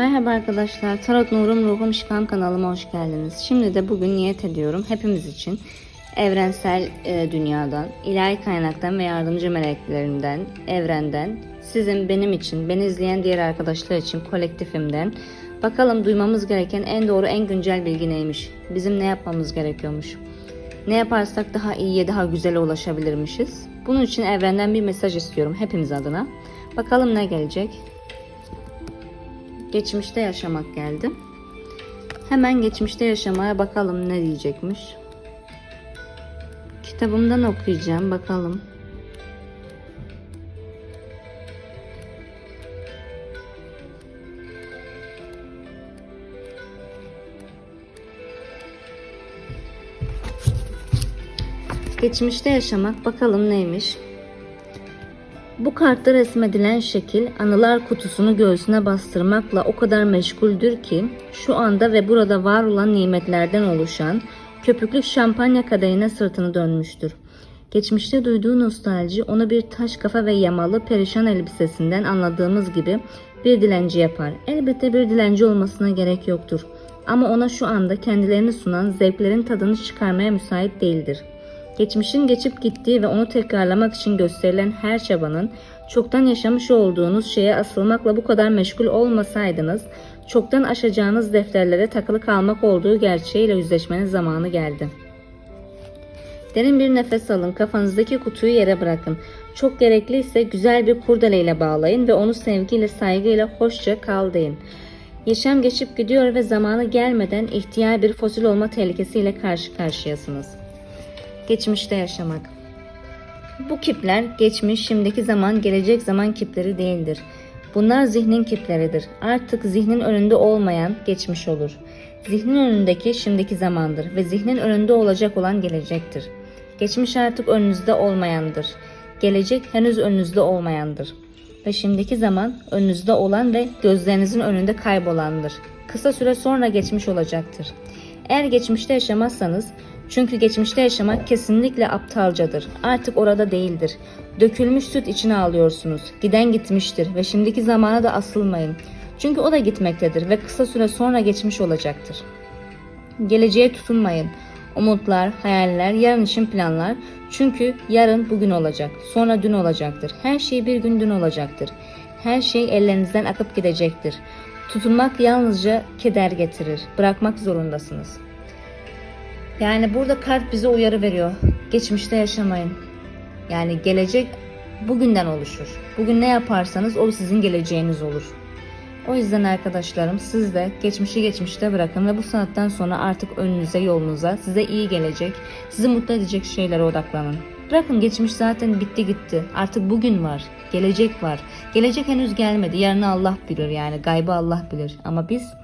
Merhaba arkadaşlar. Tarot Nurum Ruhum Şifam kanalıma hoş geldiniz. Şimdi de bugün niyet ediyorum hepimiz için evrensel e, dünyadan, ilahi kaynaktan ve yardımcı meleklerinden, evrenden, sizin benim için, beni izleyen diğer arkadaşlar için kolektifimden bakalım duymamız gereken en doğru, en güncel bilgi neymiş? Bizim ne yapmamız gerekiyormuş? Ne yaparsak daha iyiye, daha güzele ulaşabilirmişiz? Bunun için evrenden bir mesaj istiyorum hepimiz adına. Bakalım ne gelecek? Geçmişte yaşamak geldi. Hemen geçmişte yaşamaya bakalım ne diyecekmiş. Kitabımdan okuyacağım bakalım. Geçmişte yaşamak bakalım neymiş. Bu kartta resmedilen şekil anılar kutusunu göğsüne bastırmakla o kadar meşguldür ki şu anda ve burada var olan nimetlerden oluşan köpüklü şampanya kadehine sırtını dönmüştür. Geçmişte duyduğu nostalji onu bir taş kafa ve yamalı perişan elbisesinden anladığımız gibi bir dilenci yapar. Elbette bir dilenci olmasına gerek yoktur. Ama ona şu anda kendilerini sunan zevklerin tadını çıkarmaya müsait değildir. Geçmişin geçip gittiği ve onu tekrarlamak için gösterilen her çabanın çoktan yaşamış olduğunuz şeye asılmakla bu kadar meşgul olmasaydınız, çoktan aşacağınız defterlere takılı kalmak olduğu gerçeğiyle yüzleşmenin zamanı geldi. Derin bir nefes alın, kafanızdaki kutuyu yere bırakın. Çok gerekliyse güzel bir kurdeleyle bağlayın ve onu sevgiyle, saygıyla hoşça kal deyin. Yaşam geçip gidiyor ve zamanı gelmeden ihtiyar bir fosil olma tehlikesiyle karşı karşıyasınız. Geçmişte yaşamak. Bu kipler geçmiş, şimdiki zaman, gelecek zaman kipleri değildir. Bunlar zihnin kipleridir. Artık zihnin önünde olmayan geçmiş olur. Zihnin önündeki şimdiki zamandır ve zihnin önünde olacak olan gelecektir. Geçmiş artık önünüzde olmayandır. Gelecek henüz önünüzde olmayandır. Ve şimdiki zaman önünüzde olan ve gözlerinizin önünde kaybolandır. Kısa süre sonra geçmiş olacaktır. Eğer geçmişte yaşamazsanız çünkü geçmişte yaşamak kesinlikle aptalcadır. Artık orada değildir. Dökülmüş süt içine alıyorsunuz. Giden gitmiştir ve şimdiki zamana da asılmayın. Çünkü o da gitmektedir ve kısa süre sonra geçmiş olacaktır. Geleceğe tutunmayın. Umutlar, hayaller, yarın için planlar. Çünkü yarın bugün olacak, sonra dün olacaktır. Her şey bir gün dün olacaktır. Her şey ellerinizden akıp gidecektir. Tutunmak yalnızca keder getirir. Bırakmak zorundasınız. Yani burada kart bize uyarı veriyor. Geçmişte yaşamayın. Yani gelecek bugünden oluşur. Bugün ne yaparsanız o sizin geleceğiniz olur. O yüzden arkadaşlarım siz de geçmişi geçmişte bırakın ve bu sanattan sonra artık önünüze yolunuza size iyi gelecek, sizi mutlu edecek şeylere odaklanın. Bırakın geçmiş zaten bitti gitti. Artık bugün var. Gelecek var. Gelecek henüz gelmedi. Yarını Allah bilir yani. Gaybı Allah bilir. Ama biz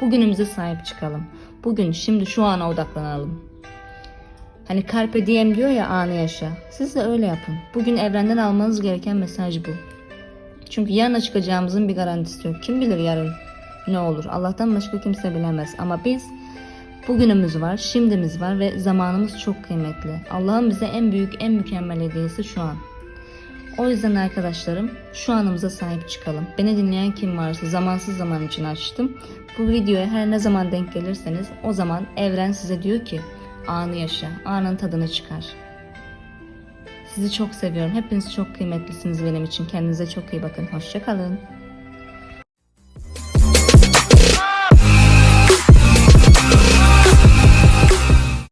bugünümüze sahip çıkalım. Bugün şimdi şu ana odaklanalım. Hani carpe diem diyor ya anı yaşa. Siz de öyle yapın. Bugün evrenden almanız gereken mesaj bu. Çünkü yarına çıkacağımızın bir garantisi yok. Kim bilir yarın ne olur. Allah'tan başka kimse bilemez. Ama biz bugünümüz var, şimdimiz var ve zamanımız çok kıymetli. Allah'ın bize en büyük, en mükemmel hediyesi şu an. O yüzden arkadaşlarım şu anımıza sahip çıkalım. Beni dinleyen kim varsa zamansız zaman için açtım. Bu videoya her ne zaman denk gelirseniz o zaman evren size diyor ki anı yaşa, anın tadını çıkar. Sizi çok seviyorum. Hepiniz çok kıymetlisiniz benim için. Kendinize çok iyi bakın. Hoşçakalın.